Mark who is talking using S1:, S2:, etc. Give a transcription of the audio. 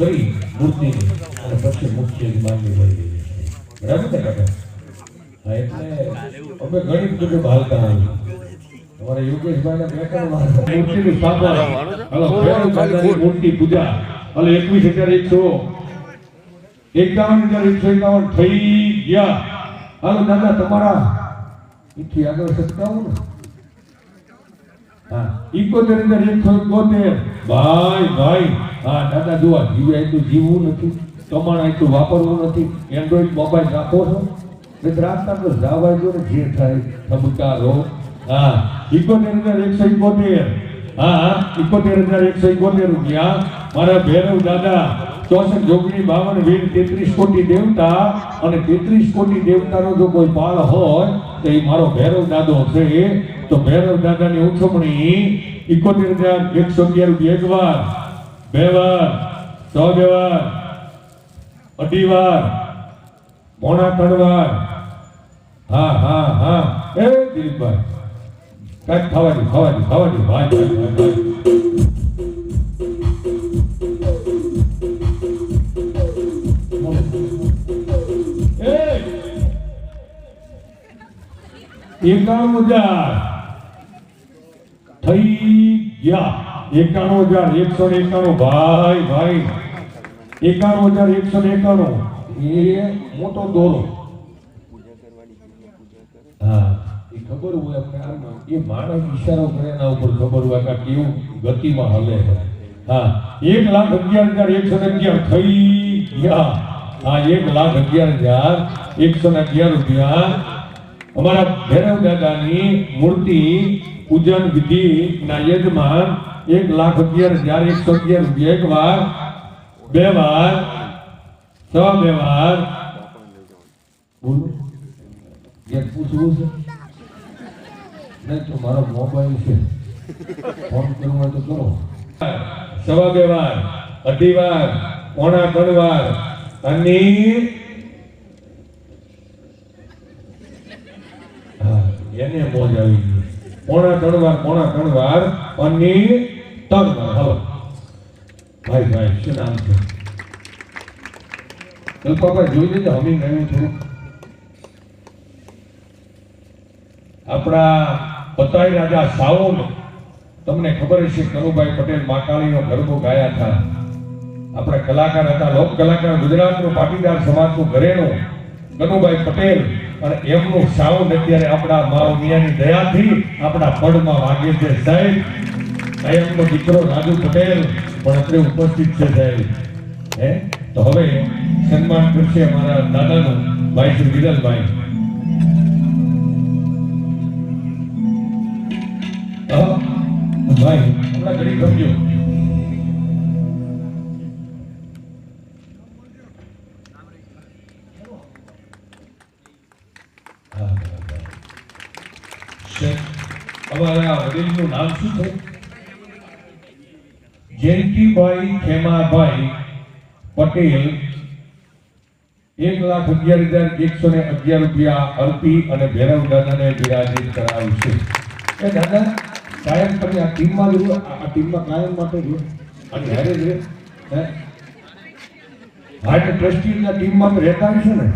S1: કરી મૂર્તિની અને પછી મુખ્ય માંગણી મળી ગઈ છે બરાબર ને કાકા? હા એટલે અમે ઘણી બધું હાલતા હોઈએ અમારા યોગેશભાઈને બેઠા મૂર્તિની સ્થાપના હલો ભૈરવ દાદાની મૂર્તિ પૂજા. હલો એકવીસ હજાર એકસો એકાવન હજાર એકસો એકાવન થઈ ગયા. હાલો દાદા તમારા એથી આગળ સત્તાવું ને ઇકોતેર હજાર એકસો એકોતેર ભાઈ ભાઈ, હા, દાદા જોવા જીવે એટલું જીવવું નથી. કમાણ એટલું વાપરવું નથી. એન્ડ્રોઈડ મોબાઈલ રાખો છો? એટલે તો જાવા જો ને જે થાય, ધબકારો. હા ઇકોતેર હજાર એકસો એકોતેર. હા ઇકોતેર હજાર એકસો એકોતેર રૂપિયા. મારા ભૈરવ દાદા ચોસઠ જોગણી, બાવન વીર, તેત્રીસ કોટી દેવતા અને તેત્રીસ કોટી દેવતાનો જો કોઈ પાળ હોય, તો એ મારો ભૈરવ દાદો છે. તો ભૈરવ દાદાની ઉઠવણી ઇકોતેર હજાર એકસો અગિયાર એક વાર બે વાર, સો બે વાર, અઢી વાર પોણા ત્રણ વાર. હા હા હા. એ દિલીપભાઈ. કાંઈક ખાવાની ખાવાની ખાવાની ભાઈ. એકાણું હજાર થઈ ગયા એકાણું હજાર એકસો ને એકાણું ભાઈ ભાઈ એકાણું હજાર એકસો ને એકાણું એ મોટો દોરો હા એ ખબર હોય આપણે આમાં એ માણસ ઈશારો કરે એના ઉપર ખબર હોય કે આ કેવું ગતિમાં હલે છે હા એક લાખ અગિયાર હજાર એકસો ને અગિયાર થઈ ગયા હા એક લાખ અગિયાર હજાર એકસો ને અગિયાર રૂપિયા અમારા ભૈરવ દાદાની મૂર્તિ પૂજન વિધિ ના યજમાન એક લાખ અગિયાર હજાર એકસો અગિયાર રૂપિયા એક વાર, બે વાર છ બે વાર. પૂછવું છે? નહીં તો મારો મોબાઈલ છે. ફોન કરવો તો કરો. સવા બે વાર, અઢી વાર, પોણા ત્રણ વાર. અને હા, એને મોજ આવી ગઈ. પોણા ત્રણ વાર પોણા ત્રણ વાર અને ત્રણ વાર હવે ભાઈ ભાઈ, શું નામ છે? કલ્પાભાઈ જોઈ લેજો હમી આવ્યું થોડું આપણા પતાઈ રાજા સાવો તમને ખબર હશે, કનુભાઈ પટેલ માકાળીનો ગરબો ગાયા હતા. આપણા કલાકાર હતા, લોક કલાકાર, ગુજરાતનું પાટીદાર સમાજનું ઘરેણું, કનુભાઈ પટેલ. અને એમનું સાઉન્ડ અત્યારે આપણા માવ મિયાની દયાથી આપણા પડમાં વાગે છે સાહેબ. એમનો દીકરો રાજુ પટેલ પણ અત્યારે ઉપસ્થિત છે સાહેબ. હે? તો હવે સન્માન કરશે અમારા દાદાનું ભાઈ શ્રી વિરલભાઈ. ભાઈ, હમણાં ઘડી ગમજો અમારા વડીલનું નામ શું છે જયંતિભાઈ ખેમાભાઈ પટેલ એક લાખ અગિયાર હજાર એકસો ને અગિયાર રૂપિયા અર્પી અને ભૈરવ દાદાને બિરાજિત છે એ દાદા, કાયમ તમે આ ટીમમાં જ આ ટીમમાં કાયમ માટે રહો. અને હારે જ હાર્ટ ટ્રસ્ટીના ટીમમાં રહેતા હશે ને?